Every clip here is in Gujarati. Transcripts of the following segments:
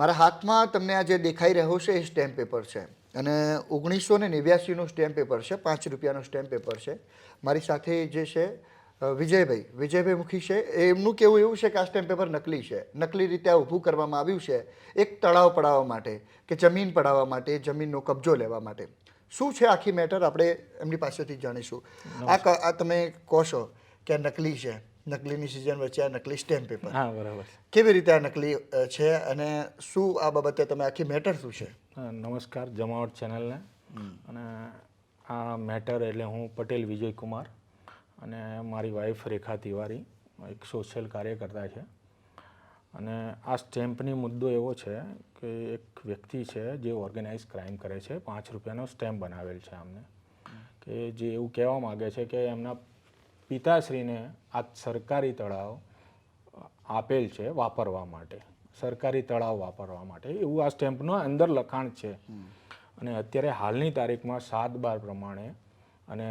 મારા હાથમાં તમને આ જે દેખાઈ રહ્યો છે એ સ્ટેમ્પ પેપર છે. અને ઓગણીસો ને નેવ્યાસીનું સ્ટેમ્પ પેપર છે પાંચ રૂપિયાનું સ્ટેમ્પ પેપર છે. મારી સાથે જે છે વિજયભાઈ વિજયભાઈ મુખી છે. એમનું કેવું એવું છે કે આ સ્ટેમ્પ પેપર નકલી છે. નકલી રીતે આ ઊભું કરવામાં આવ્યું છે એક તળાવ પડાવવા માટે કે જમીન પડાવવા માટે જમીનનો કબજો લેવા માટે. શું છે આખી મેટર આપણે એમની પાસેથી જાણીશું. આ ક- આ તમે કહો છો કે આ નકલી છે. નકલીની સિઝન વચ્ચે આ નકલી સ્ટેમ્પ પેપર હા બરાબર. કેવી રીતે આ નકલી છે અને શું આ બાબતે તમે આખી મેટર શું છે? નમસ્કાર જમાવટ ચેનલને. અને આ મેટર એટલે હું પટેલ વિજય કુમાર અને મારી વાઈફ રેખા તિવારી એક સોશિયલ કાર્યકર્તા છે. અને આ સ્ટેમ્પની મુદ્દો એવો છે કે એક વ્યક્તિ છે જે ઓર્ગેનાઇઝ ક્રાઇમ કરે છે પાંચ રૂપિયાનો સ્ટેમ્પ બનાવેલ છે આમને. કે જે એવું કહેવા માગે છે કે એમના પિતાશ્રીને આ સરકારી તળાવ આપેલ છે વાપરવા માટે. સરકારી તળાવ વાપરવા માટે. એવું આ સ્ટેમ્પનું અંદર લખાણ છે. અને અત્યારે હાલની તારીખમાં સાત બાર પ્રમાણે અને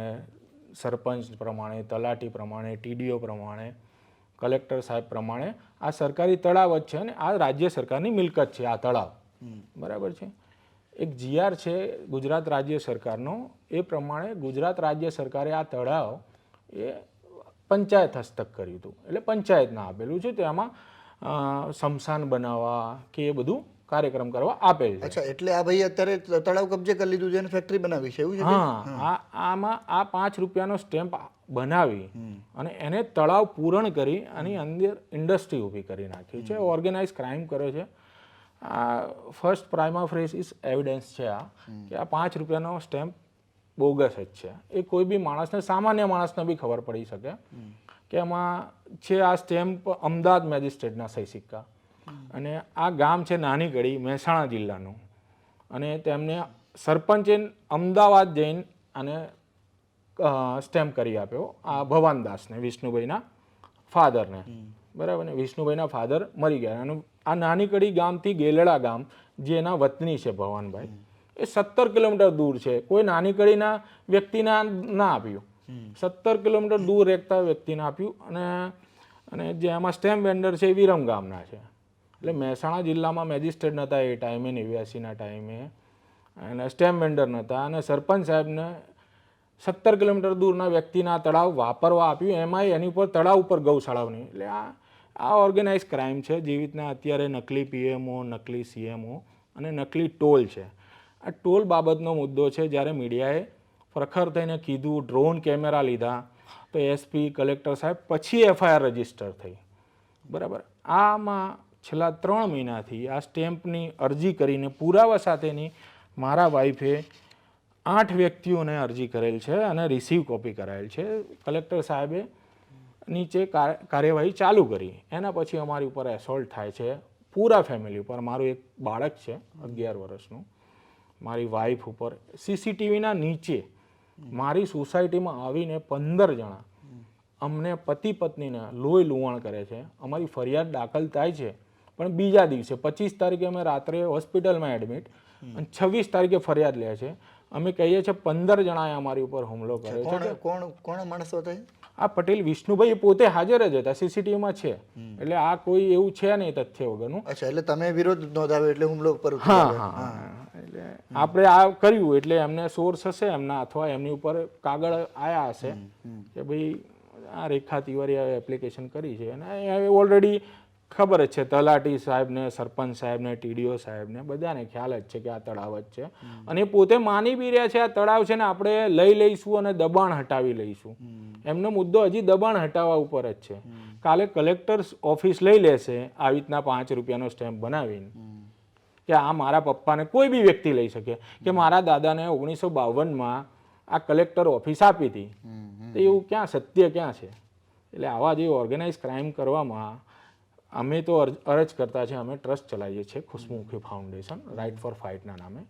સરપંચ પ્રમાણે તલાટી પ્રમાણે ટીડીઓ પ્રમાણે કલેક્ટર સાહેબ પ્રમાણે આ સરકારી તળાવ જ છે અને આ રાજ્ય સરકારની મિલકત છે આ તળાવ. બરાબર છે? એક જીઆર છે ગુજરાત રાજ્ય સરકારનો. એ પ્રમાણે ગુજરાત રાજ્ય સરકારે આ તળાવ એ પંચાયત હસ્તક કર્યું હતું. એટલે પંચાયતના આપેલું છે તેમાં અ, સ્મશાન બનાવવા કે એ બધું કાર્યક્રમ કરવા આપેલ છે. અચ્છા એટલે આ ભાઈ અત્યારે તળાવ કબજે કરી લીધું છે અને ફેક્ટરી બનાવી છે એવું છે હા આ આમાં આ પાંચ રૂપિયાનો સ્ટેમ્પ બનાવી અને એને તળાવ પૂરણ કરી અને અંદર ઇન્ડસ્ટ્રી ઊભી કરી નાખી છે ઓર્ગેનાઇઝ ક્રાઇમ કરે છે. આ ફર્સ્ટ પ્રાઇમા ફ્રેસિસ એવિડન્સ છે આ કે આ પાંચ રૂપિયાનો સ્ટેમ્પ બોગસ જ છે. એ કોઈ બી માણસને, સામાન્ય માણસને બી ખબર પડી શકે કે એમાં છે આ સ્ટેમ્પ અમદાવાદ મેજિસ્ટ્રેટના સહી સિક્કા. અને આ ગામ છે નાની ગળી મહેસાણા જિલ્લાનું. અને તેમને સરપંચે અમદાવાદ જઈને અને સ્ટેમ્પ કરી આપ્યો આ ભવાનદાસને, વિષ્ણુભાઈના ફાધરને. બરાબર? ને વિષ્ણુભાઈના ફાધર મરી ગયા. અને આ નાની કડી ગામથી ગેલડા ગામ જે એના વતની છે ભવાનભાઈ. એ સત્તર કિલોમીટર દૂર છે. કોઈ નાની કડીના વ્યક્તિના ના આપ્યું. સત્તર કિલોમીટર દૂર રહેતા વ્યક્તિને આપ્યું અને અને જે એમાં સ્ટેમ્પ વેન્ડર છે એ વિરમ ગામના છે. એટલે મહેસાણા જિલ્લામાં મેજિસ્ટ્રેટ નહોતા એ ટાઈમે નેવ્યાસીના ટાઈમે. અને સ્ટેમ્પ વેન્ડર નહોતા અને સરપંચ સાહેબને સત્તર કિલોમીટર દૂરના વ્યક્તિના તળાવ વાપરવા આપ્યું. એમાંય એની ઉપર તળાવ ઉપર ગૌશાળાઓની એટલે આ આ ઓર્ગેનાઇઝ ક્રાઇમ છે. જેવી રીતના અત્યારે નકલી પીએમઓ નકલી સીએમઓ અને નકલી ટોલ છે. આ ટોલ બાબતનો મુદ્દો છે જ્યારે મીડિયાએ પ્રખર થઈને કીધું ડ્રોન કેમેરા લીધા, તો એસપી કલેક્ટર સાહેબ પછી એફઆઈઆર રજિસ્ટર થઈ. બરાબર? આમાં છેલ્લા ત્રણ મહિનાથી આ સ્ટેમ્પની અરજી કરીને પુરાવા સાથેની મારા વાઈફે આઠ વ્યક્તિઓને અરજી કરેલ છે અને રિસીવ કોપી કરાયેલ છે. કલેક્ટર સાહેબે નીચે કાર- કાર્યવાહી ચાલુ કરી. એના પછી અમારી ઉપર એસોલ્ટ થાય છે. પૂરા ફેમિલી ઉપર. મારું એક બાળક છે, અગિયાર વર્ષનું. મારી વાઈફ ઉપર સીસીટીવીના નીચે મારી સોસાયટીમાં આવીને પંદર જણા અમને પતિ પત્નીને લોહી લુવાણ કરે છે, અમારી ફરિયાદ દાખલ થાય છે, પણ બીજા દિવસે પચીસ તારીખે અમે રાત્રે હોસ્પિટલમાં એડમિટ અને છવ્વીસ તારીખે ફરિયાદ લે છે અમે કહીએ છીએ પંદર જણાએ અમારી ઉપર હુમલો કર્યો છે કોણ કોણ માણસો હતા? આ પટેલ વિષ્ણુભાઈ પોતે હાજર જ હતા સીસીટીવીમાં છે. એટલે આ કોઈ એવું છે નહીં તથ્ય વગરનું. અચ્છા એટલે તમે વિરોધ નોંધાવ્યો એટલે હુમલો પર હા હા એટલે આપણે આ કર્યું એટલે એમને સોર્સ હશે એમના અથવા એમની ઉપર કાગળ આયા હશે કે ભાઈ આ રેખા તિવારી એપ્લિકેશન કરી છે. અને ઓલરેડી ખબર જ છે તલાટી સાહેબને સરપંચ સાહેબને ટીડીઓ સાહેબને બધાને ખ્યાલ જ છે કે આ તળાવ જ છે. અને પોતે માની બી રહ્યા છે આ તળાવ છે ને આપણે લઈ લઈશું અને દબાણ હટાવી લઈશું. એમનો મુદ્દો હજી દબાણ હટાવવા ઉપર જ છે. કાલે કલેક્ટર ઓફિસ લઈ લેશે આવી રીતના પાંચ રૂપિયાનો સ્ટેમ્પ બનાવીને કે આ મારા પપ્પાને કોઈ બી વ્યક્તિ લઈ શકે. કે મારા દાદાને ઓગણીસો બાવનમાં આ કલેક્ટર ઓફિસ આપી હતી. તો એવું ક્યાં સત્ય ક્યાં છે? એટલે આવા જે ઓર્ગેનાઇઝ ક્રાઇમ કરવામાં અમે તો અરજ કરતા છે, અમે ટ્રસ્ટ ચલાવીએ છીએ, ખુશમુખી ફાઉન્ડેશન, રાઇટ ફોર ફાઇટના નામે.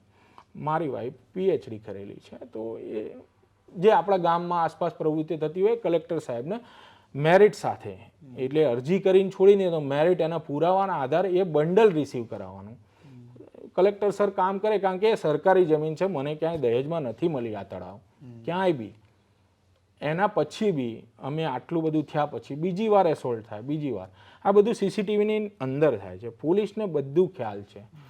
મારી વાઈફ પીએચડી કરેલી છે, તો એ, જે આપણા ગામમાં આસપાસ પ્રવૃત્તિ થતી હોય, કલેક્ટર સાહેબને મેરિટ સાથે, એટલે અરજી કરીને છોડીને તો મેરિટ એના પુરાવાના આધારે એ બંડલ રિસીવ કરાવવાનું. કલેક્ટર સર કામ કરે, કારણ કે એ સરકારી જમીન છે, મને ક્યાંય દહેજમાં નથી મળી આ તળાવ. ક્યાંય બી. એના પછી બી અમે આટલું બધું થયા પછી બીજી વાર એસોલ્ટ થાય, બીજી વાર. આ બધું સીસીટીવીની અંદર થાય છે. પોલીસને બધું ખ્યાલ છે.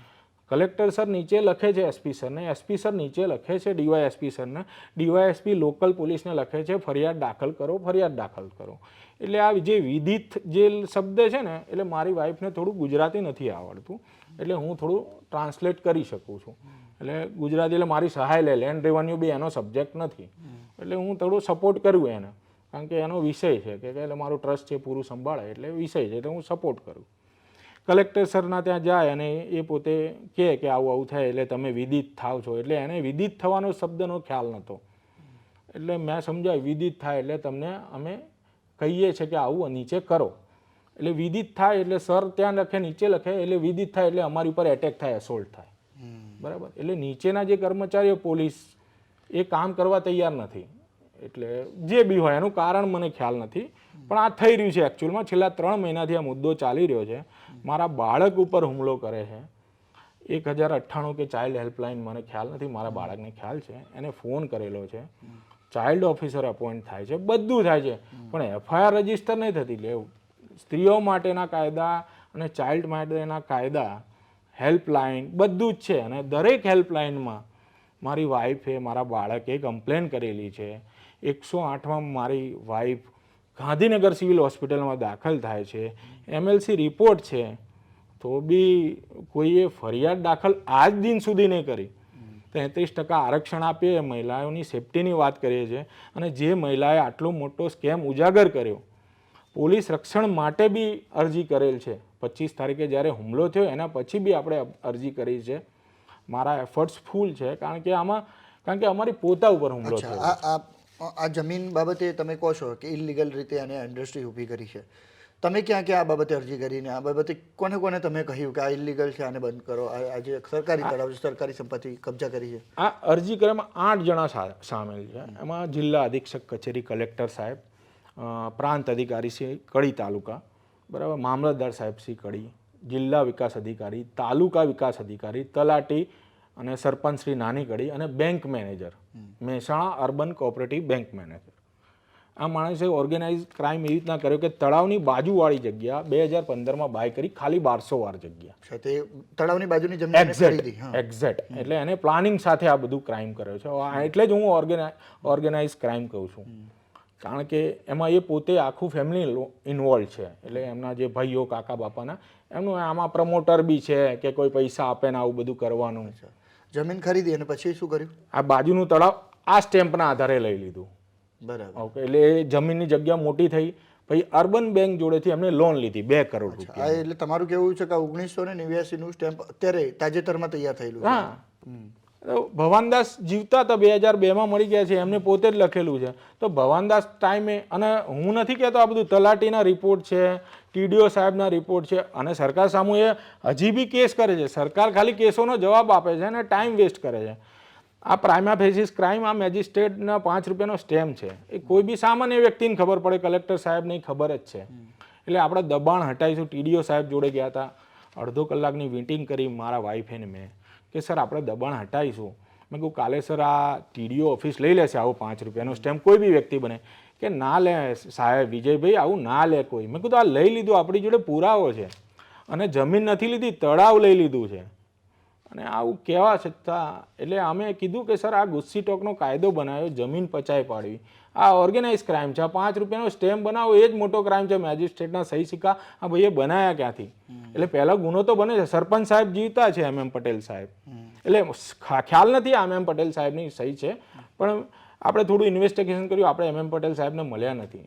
કલેક્ટર સર નીચે લખે છે એસપી સરને. એસપી સર નીચે લખે છે ડીવાય એસપી સરને. ડીવાયએસપી લોકલ પોલીસને લખે છે, ફરિયાદ દાખલ કરો, ફરિયાદ દાખલ કરો. એટલે આ જે વિધિત જે શબ્દ છે ને, એટલે મારી વાઈફને થોડું ગુજરાતી નથી આવડતું. એટલે હું થોડું ટ્રાન્સલેટ કરી શકું છું. એટલે ગુજરાતી એટલે મારી સહાય લે લેન્ડ રેવન્યુ બી એનો સબ્જેક્ટ નથી. એટલે હું થોડું સપોર્ટ કર્યું એને. કારણ કે એનો વિષય છે, કે એટલે મારું ટ્રસ્ટ છે પૂરું સંભાળે, એટલે વિષય છે, એટલે હું સપોર્ટ કરું. કલેક્ટર સરના ત્યાં જાય અને એ પોતે કહે કે આવું આવું થાય એટલે તમે વિદિત થાવ છો. એટલે એને વિદિત થવાનો શબ્દનો ખ્યાલ નહોતો. એટલે મેં સમજાવ્યું વિદિત થાય એટલે તમને અમે કહીએ છીએ કે આવું નીચે કરો. એટલે વિદિત થાય એટલે સર ત્યાં લખે નીચે લખે એટલે વિદિત થાય એટલે અમારી ઉપર એટેક થાય એસોલ્ટ થાય. બરાબર? એટલે નીચેના જે કર્મચારીઓ પોલીસ એ કામ કરવા તૈયાર નથી. એટલે જે બી હોય એનું કારણ મને ખ્યાલ નથી. પણ આ થઈ રહ્યું છે એકચ્યુઅલમાં છેલ્લા ત્રણ મહિનાથી આ મુદ્દો ચાલી રહ્યો છે. મારા બાળક ઉપર હુમલો કરે છે. એક હજાર અઠ્ઠાણું કે ચાઇલ્ડ હેલ્પલાઇન મને ખ્યાલ નથી, મારા બાળકને ખ્યાલ છે. એને ફોન કરેલો છે. ચાઇલ્ડ ઓફિસર અપોઇન્ટ થાય છે. બધું થાય છે. પણ એફઆઈઆર રજિસ્ટર નહીં થતી. એટલે સ્ત્રીઓ માટેના કાયદા અને ચાઇલ્ડ માટેના કાયદા હેલ્પલાઇન બધું જ છે. અને દરેક હેલ્પલાઇનમાં મારી વાઈફે મારા બાળકે કમ્પ્લેન કરેલી છે. એકસો આઠમાં મારી વાઈફ ગાંધીનગર સિવિલ હોસ્પિટલમાં દાખલ થાય છે એમએલસી રિપોર્ટ છે તો બી કોઈએ ફરિયાદ દાખલ આજ દિન સુધી નહીં કરી. તેત્રીસ ટકા આરક્ષણ આપીએ મહિલાઓની સેફટીની વાત કરીએ છીએ અને જે મહિલાએ આટલો મોટો સ્કેમ ઉજાગર કર્યો પોલીસ રક્ષણ માટે બી અરજી કરેલ છે. પચીસ તારીખે જ્યારે હુમલો થયો એના પછી બી આપણે અરજી કરી છે. મારા એફર્ટ્સ ફૂલ છે કારણ કે આમાં કારણ કે અમારી પોતા ઉપર હુમલો થયો. આ જમીન બાબતે તમે કહો છો કે ઇલીગલ રીતે આને ઇન્ડસ્ટ્રી ઊભી કરી છે. તમે ક્યાં ક્યાં આ બાબતે અરજી કરીને આ બાબતે કોને કોને તમે કહ્યું કે આ ઇલીગલ છે આને બંધ કરો? આ આ જે સરકારી તળાવ સરકારી સંપત્તિ કબજા કરી છે. આ અરજી કરવામાં આઠ જણા સામેલ છે. એમાં જિલ્લા અધિક્ષક કચેરી કલેક્ટર સાહેબ પ્રાંત અધિકારી શ્રી કડી તાલુકા બરાબર મામલતદાર સાહેબ શ્રી કડી જિલ્લા વિકાસ અધિકારી તાલુકા વિકાસ અધિકારી તલાટી અને સરપંચ શ્રી નાની કડી અને bank manager. Mehsana urban cooperative bank manager. આ માણસે ઓર્ગેનાઇઝ ક્રાઇમ એવી રીતના કર્યો કે તળાવની બાજુવાળી જગ્યા બે હજાર પંદરમાં બાય કરી ખાલી બારસો વાર જગ્યા. તે તળાવની બાજુની જમીન એક્ઝેક્ટ એક્ઝેક્ટ એટલે એને પ્લાનિંગ સાથે આ બધું ક્રાઇમ કર્યો છે. એટલે જ હું ઓર્ગેનાઇઝ ઓર્ગેનાઇઝ ક્રાઇમ કહું છું. કારણ કે એમાં એ પોતે આખું ફેમિલી ઇન્વોલ્વ છે. એટલે એમના જે ભાઈઓ કાકા બાપાના એમનું આમાં પ્રમોટર બી છે કે કોઈ પૈસા આપે ને આવું બધું કરવાનું. અચ્છા. જમીન ખરીદી અને પછી શું કર્યું? આ બાજુનું તળાવ આ સ્ટેમ્પના આધારે લઈ લીધું. બરાબર. ઓકે એટલે એ જમીનની જગ્યા મોટી થઈ. પછી અર્બન બેંક જોડેથી એમને લોન લીધી બે કરોડ રૂપિયા આ એટલે તમારું કેવું છે કે ઓગણીસો ને નેવ્યાસી નું સ્ટેમ્પ અત્યારે તાજેતરમાં તૈયાર થયેલું હા. ભવાનદાસ જીવતા હતા બે હજાર બેમાં મળી ગયા છે, એમને પોતે જ લખેલું છે. તો ભવાનદાસ ટાઈમે, અને હું નથી કહેતો આ બધું તલાટીના રિપોર્ટ છે, ટીડીઓ સાહેબના રિપોર્ટ છે, અને સરકાર સામુ એ હજી બી કેસ કરે છે. સરકાર ખાલી કેસોનો જવાબ આપે છે અને ટાઈમ વેસ્ટ કરે છે. આ પ્રાઇમા ફેસિસ ક્રાઇમ, આ મેજિસ્ટ્રેટના પાંચ રૂપિયાનો સ્ટેમ્પ છે. એ કોઈ બી સામાન્ય વ્યક્તિને ખબર પડે, કલેક્ટર સાહેબને ખબર જ છે. એટલે આપણે દબાણ હટાવીશું. ટીડીઓ સાહેબ જોડે ગયા હતા. અડધો કલાકની મીટિંગ કરી, મારા વાઈફે ને મેં. કે સર, આપણે દબાણ હટાવીશું. મેં કહું કાલે સર, આ ટીડીઓ ઓફિસ લઈ લેશે આવો પાંચ રૂપિયાનો સ્ટેમ્પ, કોઈ બી વ્યક્તિ બને. કે ના લે સાહેબ, વિજયભાઈ, આવું ના લે કોઈ. મેં કીધું, આ લઈ લીધું, આપણી જોડે પુરાવો છે અને જમીન નથી લીધી, તળાવ લઈ લીધું છે. અને આવું કહેવા છતાં, એટલે અમે કીધું કે સર, આ ગુસ્સી ટોકનો કાયદો બનાવ્યો, જમીન પચાઈ પાડવી. આ ઓર્ગેનાઇઝ ક્રાઇમ છે. પાંચ રૂપિયાનો સ્ટેમ્પ બનાવો એ જ મોટો ક્રાઇમ છે. મેજિસ્ટ્રેટના સહી સિક્કા આ ભાઈએ બનાવ્યા ક્યાંથી? એટલે પહેલો ગુનો તો બને છે. સરપંચ સાહેબ જીવતા છે એમ એમ પટેલ સાહેબ. એટલે ખ્યાલ નથી એમ એમ પટેલ સાહેબની સહી છે. પણ આપણે થોડું ઇન્વેસ્ટિગેશન કર્યું આપણે એમ એમ પટેલ સાહેબને મળ્યા નથી.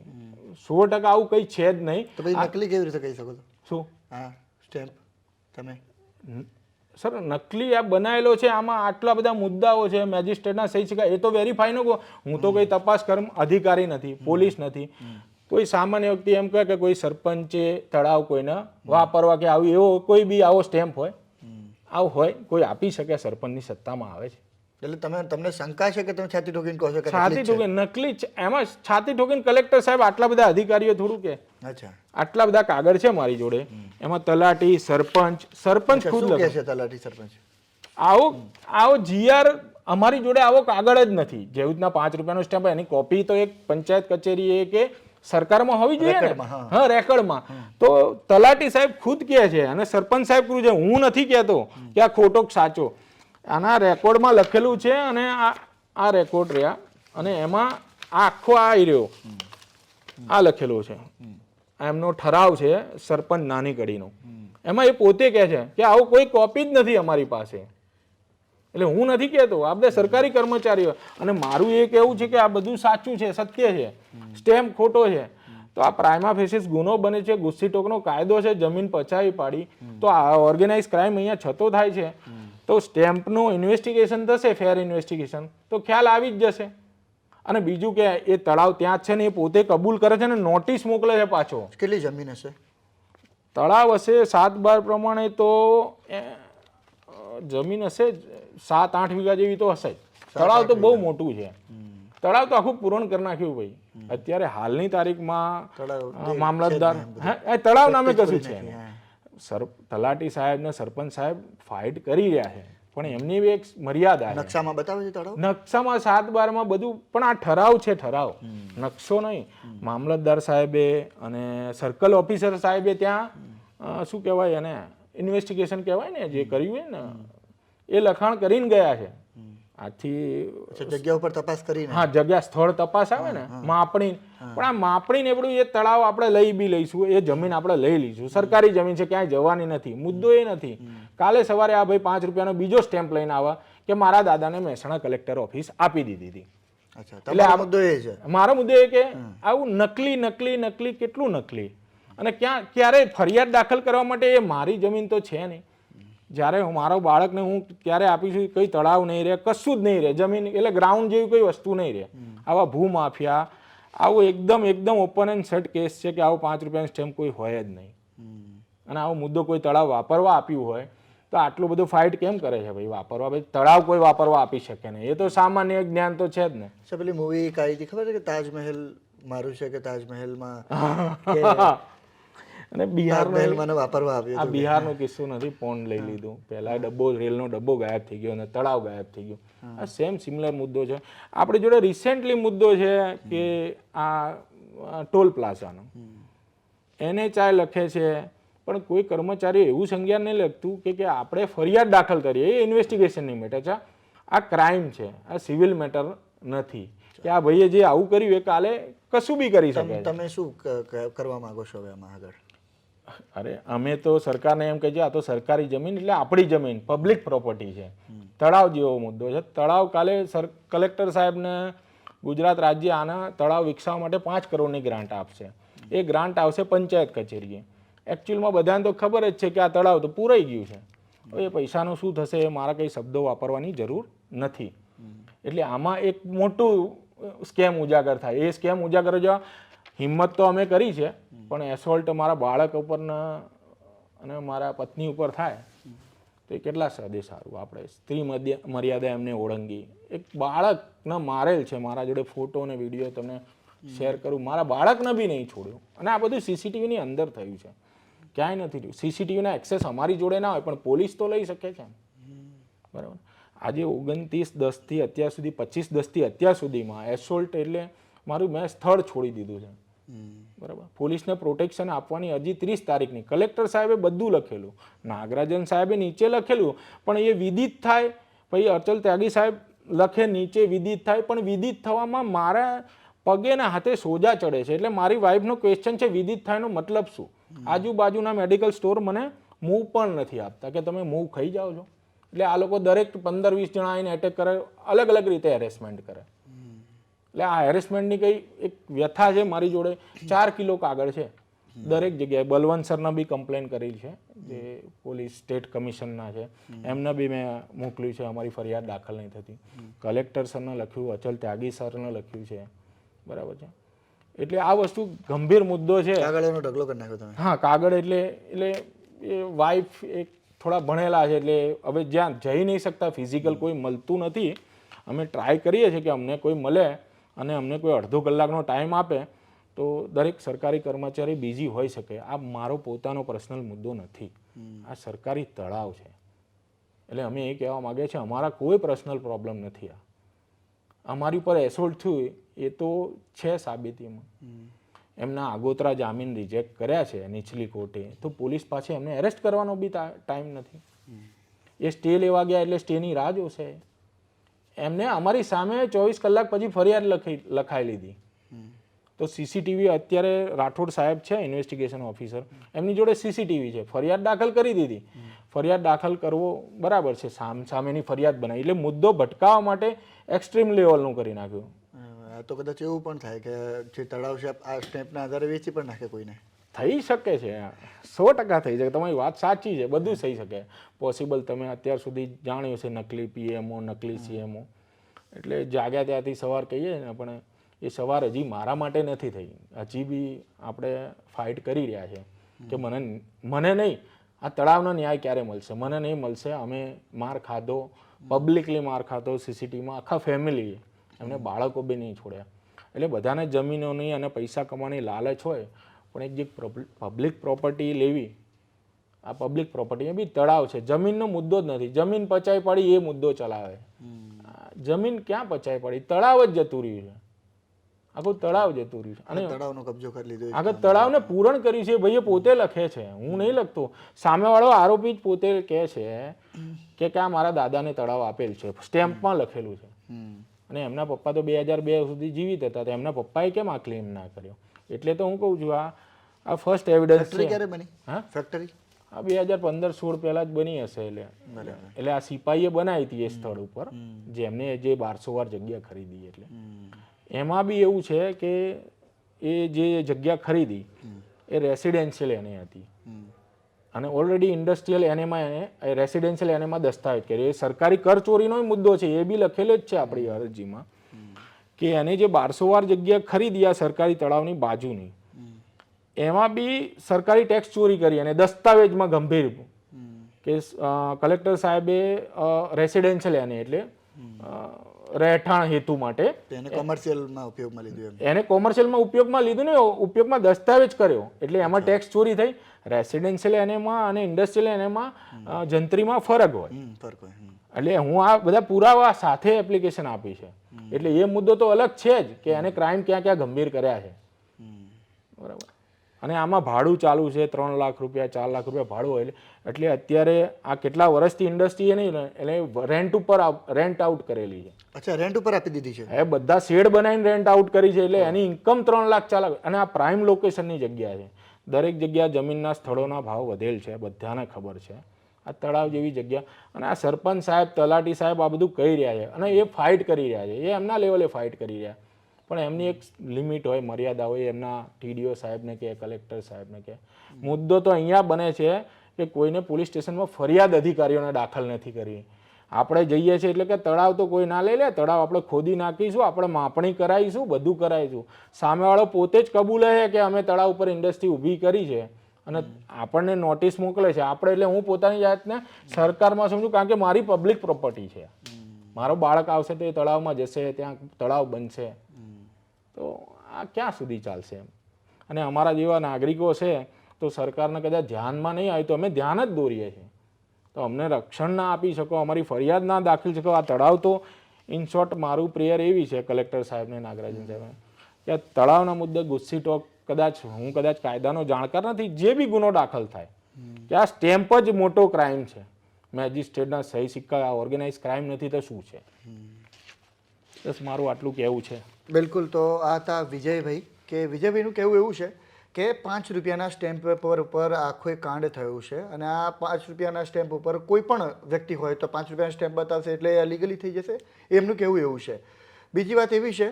સો ટકા આવું કંઈ છે જ નહીં. તો નકલી કેવી રીતે કહી શકો છો? શું? હા સ્ટેમ્પ તમે? સર નકલી એપ બનાવેલો છે આમાં આટલા બધા મુદ્દાઓ છે મેજિસ્ટ્રેટના સહી છે એ તો વેરીફાઈ ન કહો હું તો કોઈ તપાસ કર્મ અધિકારી નથી પોલીસ નથી. કોઈ સામાન્ય વ્યક્તિ એમ કહે કે કોઈ સરપંચે તળાવ કોઈને વાપરવા કે આવું એવો કોઈ બી આવો સ્ટેમ્પ હોય આવો હોય કોઈ આપી શકે સરપંચની સત્તામાં આવે છે. એટલે તમે તમને શંકા છે કે તમે છાતી ઠોકીને કહો છો છાતી ઠોકીને નકલી એમાં છાતી ઠોકીને કલેક્ટર સાહેબ આટલા બધા અધિકારીઓ થોડું કે આટલા બધા કાગળ છે મારી જોડે. એમાં તલાટી સરપંચ સરપંચ ખુદ લખે. છે તલાટી સરપંચ? આવો આવો જીઆર અમારી જોડે આવો કાગળ જ નથી. જેવી રીતના પાંચ રૂપિયાનો સ્ટેમ્પ એની કોપી તો એક પંચાયત કચેરીએ કે સરકારમાં હોવી જોઈએ ને. હા. રેકર્ડમાં તો તલાટી સાહેબ ખુદ કહે છે અને સરપંચ સાહેબ કહ્યું છે હું નથી કહેતો કે આ ખોટો સાચો. આના રેકોર્ડમાં લખેલું છે અને આ આ રેકોર્ડ રહ્યા. અને એમાં આખો આ રહ્યો. આ લખેલું છે. એમનો ઠરાવ છે સરપંચ નાની કડીનો. એમાં એ પોતે કહે છે કે આવું કોઈ કોપી જ નથી અમારી પાસે. એટલે હું નથી કહેતો, આ બધા સરકારી કર્મચારીઓ. અને મારું એ કહેવું છે કે આ બધું સાચું છે, સત્ય છે. સ્ટેમ્પ ખોટો છે. તો આ પ્રાઇમા ફેસિસ ગુનો બને છે, ગુસ્સી ટોકનો કાયદો છે, જમીન પચાવી પાડી. તો આ ઓર્ગેનાઇઝ ક્રાઇમ અહીંયા છતો થાય છે. તો સ્ટેમ્પનું ઇન્વેસ્ટિગેશન થશે, ફેર ઇન્વેસ્ટિગેશન. તો ખ્યાલ આવી જ જશે. અને બીજું કે એ તળાવ ત્યાં છે ને એ પોતે કબૂલ કરે છે ને નોટિસ મોકલે છે પાછો. કેટલી જમીન હશે? તળાવ હશે સાત બાર પ્રમાણે તો જમીન હશે સાત આઠ વીઘા જેવી તો હશે તળાવ તો બહુ મોટું છે. તળાવ તો આખું પૂરણ કરી નાખ્યું ભાઈ. અત્યારે હાલની તારીખમાં મામલતદાર હે, તળાવ નામે કશું છે. સર તલાટી સાહેબ ને સરપંચ સાહેબ ફાઇટ કરી રહ્યા છે. પણ એમની બી એક મર્યાદા નકશામાં બતાવે છે તળાવ? નકશામાં સાત બારમાં બધું પણ આ ઠરાવ છે ઠરાવ. નકશો નહીં. મામલતદાર સાહેબે અને સર્કલ ઓફિસર સાહેબે ત્યાં શું કહેવાય એને ઇન્વેસ્ટિગેશન કહેવાય ને જે કર્યું હોય ને એ લખાણ કરીને ગયા છે. આથી જગ્યા ઉપર તપાસ કરીને? હા જગ્યા સ્થળ તપાસ આવે ને માપણી. પણ આ માપણી ને બધું એ તળાવ આપણે લઈ બી લઈશું એ જમીન આપણે લઈ લઈશું. સરકારી જમીન છે ક્યાંય જવાની નથી મુદ્દો એ નથી. કાલે સવારે આ ભાઈ પાંચ રૂપિયાનો બીજો સ્ટેમ્પ લઈને આવા કે મારા દાદાને મહેસાણા કલેક્ટર ઓફિસ આપી દીધી હતી. અચ્છા તમારો મુદ્દો એ છે. મારો મુદ્દો એ કે આવું નકલી નકલી નકલી કેટલું નકલી? અને ક્યાં ક્યારે ફરિયાદ દાખલ કરવા માટે એ મારી જમીન તો છે નહીં. જ્યારે હું મારો બાળકને હું ક્યારે આપીશું કંઈ તળાવ નહીં રહે કશું જ નહીં રહે. જમીન એટલે ગ્રાઉન્ડ જેવી કોઈ વસ્તુ નહીં રહે. આવા ભૂમાફિયા આવું એકદમ એકદમ ઓપન એન્ડ શટ કેસ છે કે આવો પાંચ રૂપિયાનો સ્ટેમ્પ કોઈ હોય જ નહીં. અને આવો મુદ્દો કોઈ તળાવ વાપરવા આપ્યું હોય તો આટલું બધું ફાઇટ કેમ કરે છે ભાઈ? વાપરવા ભાઈ તળાવ કોઈ વાપરવા આપી શકે નહીં. એ તો સામાન્ય જ્ઞાન તો છે જ ને. અચ્છા પેલી મૂવી એક આવી હતી ખબર છે કે તાજમહેલ મારું છે કે તાજમહેલમાં અને બિહાર મને વાપરવા આવ્યો આ બિહારનો કિસ્સો નથી પોન્ડ લઈ લીધું. પહેલા ડબ્બો રેલનો ડબ્બો ગાયબ થઈ ગયો અને તળાવ ગાયબ થઈ ગયો. આ સેમ સિમિલર મુદ્દો છે. આપણી જોડે રિસેન્ટલી મુદ્દો છે કે આ ટોલ પ્લાઝાનો. એને ચાય લખે છે પણ કોઈ કર્મચારી એવું સંજ્ઞાન નહીં લખતું કે કે આપણે ફરિયાદ દાખલ કરીએ એ ઇન્વેસ્ટિગેશનની મેટર. છે આ ક્રાઇમ છે આ સિવિલ મેટર નથી. કે આ ભાઈએ જે આવું કર્યું એ કાલે કશું બી કરી શકે તમે શું કરવા માંગો છો હવે આમાં આગળ? અરે અમે તો સરકારને એમ કહીએ આ તો સરકારી જમીન એટલે આપણી જમીન પબ્લિક પ્રોપર્ટી છે. તળાવ જેવો મુદ્દો છે. તળાવ કાલે સર કલેક્ટર સાહેબને ગુજરાત રાજ્ય આના તળાવ વિકસાવવા માટે પાંચ કરોડની ગ્રાન્ટ આપશે. એ ગ્રાન્ટ આવશે પંચાયત કચેરીએ. એકચ્યુઅલમાં બધાને તો ખબર જ છે કે આ તળાવ તો પૂરાઈ ગયું છે. હવે એ પૈસાનું શું થશે એ મારા કંઈ શબ્દો વાપરવાની જરૂર નથી. એટલે આમાં એક મોટું સ્કેમ ઉજાગર થાય. એ સ્કેમ ઉજાગર જો હિંમત તો અમે કરી છે, પણ એસોલ્ટ મારા બાળક ઉપરના અને મારા પત્ની ઉપર થાય. તો એ કેટલા સદે સારું આપણે. સ્ત્રી મર્યાદા એમને ઓળંગી. એક બાળકને મારેલ છે. મારા જોડે ફોટો અને વીડિયો તમને શેર કરું. મારા બાળકને બી નહીં છોડ્યું. અને આ બધું સીસીટીવીની અંદર થયું છે. ક્યાંય નથી રહ્યું. સીસીટીવીના એક્સેસ અમારી જોડે ના હોય પણ પોલીસ તો લઈ શકે છે બરાબર. આજે ઓગણત્રીસ દસથી અત્યાર સુધી પચીસ દસથી અત્યાર સુધીમાં એસોલ્ટ એટલે મારું મેં સ્થળ છોડી દીધું છે. બરાબર. પોલીસને પ્રોટેક્શન આપવાની અરજી ત્રીસ તારીખની. કલેક્ટર સાહેબે બધું લખેલું. નાગરાજન સાહેબે નીચે લખેલું પણ એ વિદિત થાય. પછી અચલ ત્યાગી સાહેબ લખે નીચે વિદિત થાય પણ વિદિત થવામાં મારા પગેના હાથે સોજા ચડે છે. એટલે મારી વાઈફનો ક્વેશ્ચન છે વિદિત થાયનો મતલબ શું? આજુબાજુના મેડિકલ સ્ટોર મને મૂવ પણ નથી આપતા કે તમે મૂવ ખાઈ જાઓ છો. એટલે આ લોકો દરેક પંદર વીસ જણા આવીને એટેક કરે અલગ અલગ રીતે હેરેસમેન્ટ કરે. એટલે આ હેરેસમેન્ટની કઈ એક વ્યથા છે મારી જોડે. ચાર કિલો કાગળ છે. દરેક જગ્યાએ બલવંત સરના બી કમ્પ્લેન કરેલી છે જે પોલીસ સ્ટેટ કમિશનના છે. એમને બી મેં મોકલ્યું છે અમારી ફરિયાદ દાખલ નહીં થતી. કલેક્ટર સરને લખ્યું અચલ ત્યાગી સરને લખ્યું છે. બરાબર છે? એટલે આ વસ્તુ ગંભીર મુદ્દો છે. કાગળનો ઢગલો કરી નાખ્યો તમે. હા કાગળ એટલે એટલે એ વાઈફ એક થોડા ભણેલા છે એટલે હવે જ્યાં જઈ નહીં શકતા ફિઝિકલ કોઈ મળતું નથી. અમે ટ્રાય કરીએ છીએ કે અમને કોઈ મળે અને અમને કોઈ અડધો કલાકનો ટાઈમ આપે તો દરેક સરકારી કર્મચારી બીજી હોઈ શકે. આ મારો પોતાનો પર્સનલ મુદ્દો નથી. આ સરકારી તળાવ છે. એટલે અમે એ કહેવા માગીએ છીએ અમારા કોઈ પર્સનલ પ્રોબ્લેમ નથી આ. અમારી ઉપર એસોલ્ટ થયું એ તો છે સાબિતીમાં. એમના આગોતરા જામીન રિજેક્ટ કર્યા છે નીચલી કોર્ટે. તો પોલીસ પાસે એમને એરેસ્ટ કરવાનો બી ટાઈમ નથી. એ સ્ટે લેવા ગયા એટલે સ્ટેની રાહ જોશે. એમને અમારી સામે ચોવીસ કલાક પછી ફરિયાદ લખી, લખાઈ લીધી. તો સીસીટીવી અત્યારે રાઠોડ સાહેબ છે ઇન્વેસ્ટિગેશન ઓફિસર એમની જોડે સીસીટીવી છે. ફરિયાદ દાખલ કરી દીધી. ફરિયાદ દાખલ કરવો બરાબર છે. સામ, સામેની ફરિયાદ બનાવી. એટલે મુદ્દો ભટકાવવા માટે એક્સ્ટ્રીમ લેવલનું કરી નાખ્યું. તો કદાચ એવું પણ થાય કે જે તળાવ છે આ સ્ટેમ્પના આધારે વેચી પણ નાખે કોઈને. થઈ શકે છે. સો ટકા થઈ શકે. તમારી વાત સાચી છે. બધું થઈ શકે. પોસિબલ તમે અત્યાર સુધી જાણ્યું છે નકલી પીએમઓ નકલી સીએમઓ. એટલે જાગ્યા ત્યાંથી સવાર કહીએ ને પણ એ સવાર હજી મારા માટે નથી થઈ. હજી બી આપણે ફાઇટ કરી રહ્યા છે કે મને મને નહીં આ તળાવનો ન્યાય ક્યારે મળશે? મને નહીં મળશે. અમે માર ખાધો પબ્લિકલી માર ખાધો સીસીટીવીમાં આખા ફેમિલીએ એમને બાળકો બી નહીં છોડ્યા એટલે બધાને જમીનોની અને પૈસા કમાવાની લાલચ હોય પણ એક જે પબ્લિક પ્રોપર્ટી લેવી આ પબ્લિક પ્રોપર્ટી એ બી તળાવ છે. જમીનનો મુદ્દો જ નથી. જમીન પચાઈ પડી એ મુદ્દો ચલાવે. જમીન ક્યાં પચાઈ પડી? તળાવ જ જતું રહ્યું છે. આખું તળાવ જતું રહ્યું છે. અને તળાવનો કબજો કરી લીધો આગળ તળાવને પૂરણ કર્યું છે. ભાઈ પોતે લખે છે. હું નહીં લખતો. સામેવાળો આરોપી જ પોતે કહે છે કે કે આ મારા દાદાને તળાવ આપેલ છે. સ્ટેમ્પમાં લખેલું છે. અને એમના પપ્પા તો બે હજાર બે સુધી જીવિત હતા તો એમના પપ્પાએ કેમ આ ક્લેમ ના કર્યો? એટલે તો હું કહું છું આ આ ફર્સ્ટ એવિડન્સ છે. ક્યારે બની? હા? ફેક્ટરી આ બે હજાર પંદર સોળ પહેલાં જ બની હશે એટલે. એટલે આ સિપાહીએ બનાવી હતી એ સ્થળ ઉપર જેમને જે બારસો વાર જગ્યા ખરીદી એટલે. એમાં બી એવું છે કે એ જે જગ્યા ખરીદી એ રેસિડેન્શિયલ એની હતી. અને ઓલરેડી ઇન્ડસ્ટ્રીયલ એનેમાં એને રેસિડેન્શિયલ એનેમાં દસ્તાવેજ કર્યો. એ સરકારી કર ચોરીનો મુદ્દો છે એ બી લખેલો જ છે આપણી અરજીમાં કે એને જે બારસો વાર જગ્યા ખરીદી આ સરકારી તળાવની બાજુની. એમાં બી સરકારી ટેક્સ ચોરી કરી અને દસ્તાવેજમાં ગંભીર કે કલેક્ટર સાહેબે રેસિડેન્શિયલ એને એટલે રહેઠાણ હેતુ માટે એને કોમર્શિયલમાં ઉપયોગમાં લીધું એને કોમર્શિયલમાં ઉપયોગમાં લીધું ને ઉપયોગમાં દસ્તાવેજ કર્યો. એટલે એમાં ટેક્સ ચોરી થઈ. રેસિડેન્શિયલ એનેમાં અને ઇન્ડસ્ટ્રીયલ એનેમાં જંત્રીમાં ફરક હોય. ફરક હોય એટલે હું આ બધા પુરાવા સાથે એપ્લિકેશન આપી છે. એટલે એ મુદ્દો તો અલગ છે જ કે એને ક્રાઇમ ક્યાં ક્યાં ગંભીર કર્યા છે. બરાબર. અને આમાં ભાડું ચાલુ છે ત્રણ લાખ રૂપિયા ચાર લાખ રૂપિયા ભાડું હોય. એટલે એટલે અત્યારે આ કેટલા વર્ષથી ઇન્ડસ્ટ્રી એ નહીં એટલે રેન્ટ ઉપર રેન્ટ આઉટ કરેલી છે. અચ્છા રેન્ટ ઉપર આપી દીધી છે. એ બધા શેડ બનાવીને રેન્ટ આઉટ કરી છે એટલે એની ઇન્કમ ત્રણ લાખ ચાર લાખ અને આ પ્રાઇમ લોકેશનની જગ્યા છે. દરેક જગ્યા જમીનના સ્થળોના ભાવ વધેલ છે, બધાને ખબર છે. આ તળાવ જેવી જગ્યા. અને આ સરપંચ સાહેબ, તલાટી સાહેબ આ બધું કહી રહ્યા છે અને એ ફાઇટ કરી રહ્યા છે. એ એમના લેવલે ફાઇટ કરી રહ્યા. પણ એમની એક લિમિટ હોય, મર્યાદા હોય, એમના ટીડીઓ સાહેબને કે કલેક્ટર સાહેબને કે. મુદ્દો તો અહીંયા બને છે કે કોઈને પોલીસ સ્ટેશનમાં ફરિયાદ અધિકારીઓને દાખલ નથી કરી આપણે જઈએ છીએ એટલે કે તળાવ તો કોઈ ના લઈ લે, તળાવ આપણે ખોદી નાખીશું, આપણે માપણી કરાવીશું, બધું કરાવીશું. સામેવાળો પોતે જ કબૂલે છે કે અમે તળાવ ઉપર ઇન્ડસ્ટ્રી ઊભી કરી છે. અને આપણને નોટિસ મોકલે છે. આપણે એટલે હું પોતાની જાતને સરકારમાં સમજું, કારણ કે મારી પબ્લિક પ્રોપર્ટી છે. મારો બાળક આવશે તો એ તળાવમાં જશે, ત્યાં તળાવ બનશે. તો આ ક્યાં સુધી ચાલશે એમ? અને અમારા જેવા નાગરિકો છે, તો સરકારને કદાચ ધ્યાનમાં નહીં આવે તો અમે ધ્યાન જ દોરીએ છીએ. તો અમને રક્ષણ ના આપી શકો અમારી ફરિયાદ ના દાખલ શકો. આ તળાવ તો ઇન શોર્ટ મારું પ્રેયર એવી છે કલેક્ટર સાહેબને નાગરાજન સાહેબને કે આ તળાવના મુદ્દે ગુસ્સી ટોક કદાચ હું કદાચ કાયદાનો જાણકાર નથી જે બી ગુનો દાખલ થાય. કે આ સ્ટેમ્પ જ મોટો ક્રાઇમ છે. મેજિસ્ટ્રેટના સહી સિક્કા આ ઓર્ગેનાઇઝ ક્રાઇમ નથી તો શું છે? બસ મારું આટલું કહેવું છે. બિલકુલ તો આ હતા વિજયભાઈ. કે વિજયભાઈનું કહેવું એવું છે કે પાંચ રૂપિયાના સ્ટેમ્પ પેપર ઉપર આખો એક કાંડ થયું છે અને આ પાંચ રૂપિયાના સ્ટેમ્પ ઉપર કોઈ પણ વ્યક્તિ હોય તો પાંચ રૂપિયાના સ્ટેમ્પ બતાવશે એટલે લીગલી થઈ જશે. એમનું કહેવું એવું છે? બીજી વાત એવી છે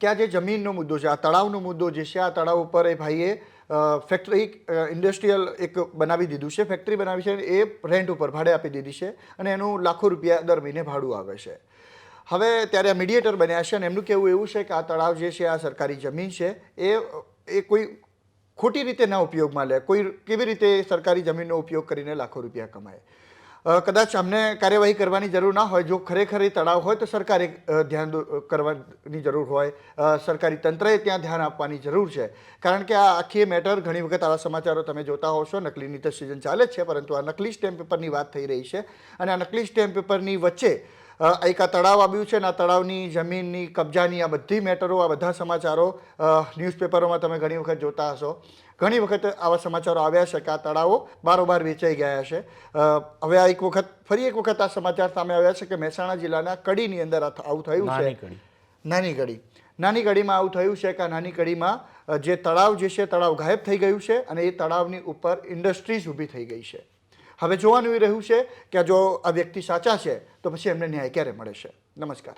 કે આ જે જમીનનો મુદ્દો છે, આ તળાવનો મુદ્દો જે છે, આ તળાવ ઉપર એ ભાઈએ ફેક્ટરી ઇન્ડસ્ટ્રીયલ એક બનાવી દીધું છે. ફેક્ટરી બનાવી છે એ રેન્ટ ઉપર ભાડે આપી દીધી છે અને એનું લાખો રૂપિયા દર મહિને ભાડું આવે છે. હવે ત્યારે મીડિયેટર બન્યા છે અને એમનું કહેવું એવું છે કે આ તળાવ જે છે, આ સરકારી જમીન છે, એ એ કોઈ ખોટી રીતે ના ઉપયોગમાં લે, કોઈ કેવી રીતે સરકારી જમીનનો ઉપયોગ કરીને લાખો રૂપિયા કમાય. કદાચ અમને કાર્યવાહી કરવાની જરૂર ના હોય, જો ખરેખર એ તળાવ હોય તો સરકારે ધ્યાન કરવાની જરૂર હોય. સરકારી તંત્રએ ત્યાં ધ્યાન આપવાની જરૂર છે. કારણ કે આ આખી મેટર ઘણી વખત આવા સમાચારો તમે જોતા હોશો નકલીની તો સિઝન ચાલે જ છે, પરંતુ આ નકલી સ્ટેમ્પ પેપરની વાત થઈ રહી છે. અને આ નકલી સ્ટેમ્પ પેપરની વચ્ચે એક આ તળાવ આવ્યું છે અને આ તળાવની જમીનની કબજાની આ બધી મેટરો આ બધા સમાચારો ન્યૂઝપેપરોમાં તમે ઘણી વખત જોતા હશો. ઘણી વખત આવા સમાચારો આવ્યા છે કે આ તળાવો બારોબાર વેચાઈ ગયા છે. હવે આ એક વખત ફરી એક વખત આ સમાચાર સામે આવ્યા છે કે મહેસાણા જિલ્લાના કડીની અંદર આવું થયું નાની છે નાની કડી. નાની કડીમાં આવું થયું છે કે આ નાની કડીમાં જે તળાવ જે છે તળાવ ગાયબ થઈ ગયું છે અને એ તળાવની ઉપર ઇન્ડસ્ટ્રીઝ ઊભી થઈ ગઈ છે. હવે જોવાનું એ રહ્યું છે કે જો આ વ્યક્તિ સાચા છે, તો પછી એમને ન્યાય ક્યારે મળે છે? નમસ્કાર.